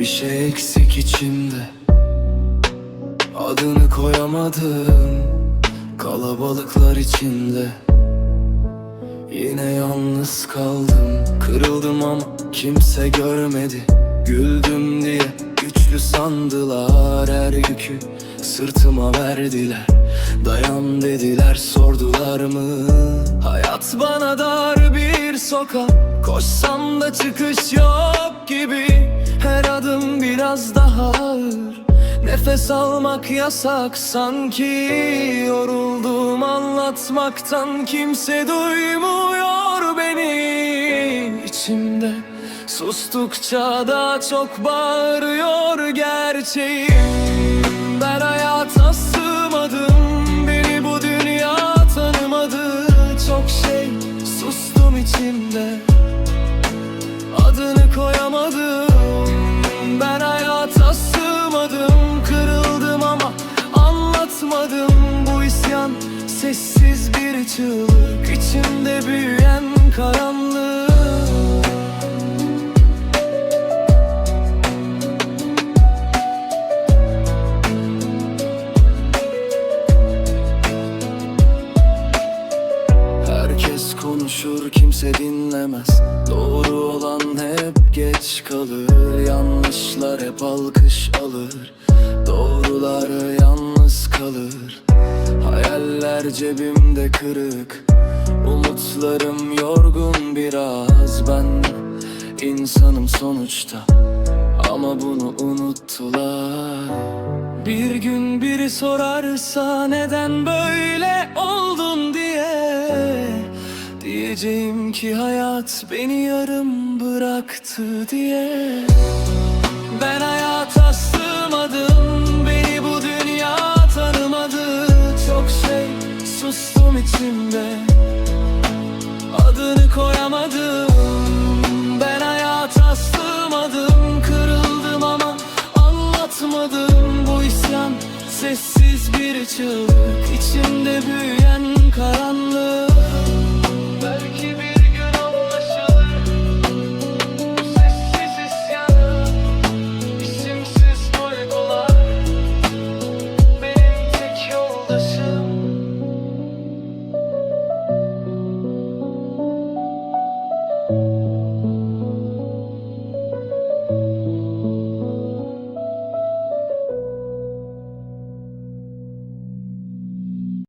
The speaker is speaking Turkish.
eksik içimde. Adını koyamadım Kalabalıklar içinde. Yine yalnız kaldım. Kırıldım ama kimse görmedi. Güldüm diye güçlü sandılar. Her yükü sırtıma verdiler. Dayan dediler sordular mı? Hayat bana dar bir sokak. Koşsam da çıkış yok gibi Her adım biraz daha ağır. Nefes almak yasak sanki Yoruldum anlatmaktan Kimse duymuyor beni. İçimde Sustukça daha çok bağırıyor gerçeğim. Ben hayata sığmadım Kırıldım ama anlatmadım. Bu isyan sessiz bir çığlık. İçimde büyüyen karanlık konuşur kimse dinlemez. Doğru olan hep geç kalır. Yanlışlar hep alkış alır. Doğrular yalnız kalır. Hayaller cebimde kırık. Umutlarım yorgun biraz. Ben insanım sonuçta. Ama bunu unuttular. Bir gün biri sorarsa neden böyle oldun diye Diyeceğim ki hayat beni yarım bıraktı diye. Ben hayata sığmadım Beni bu dünya tanımadı. Çok şey sustum içimde Adını koyamadım. Ben hayata sığmadım Kırıldım ama anlatmadım. Bu isyan sessiz bir çığlık içimde büyüyen karanlık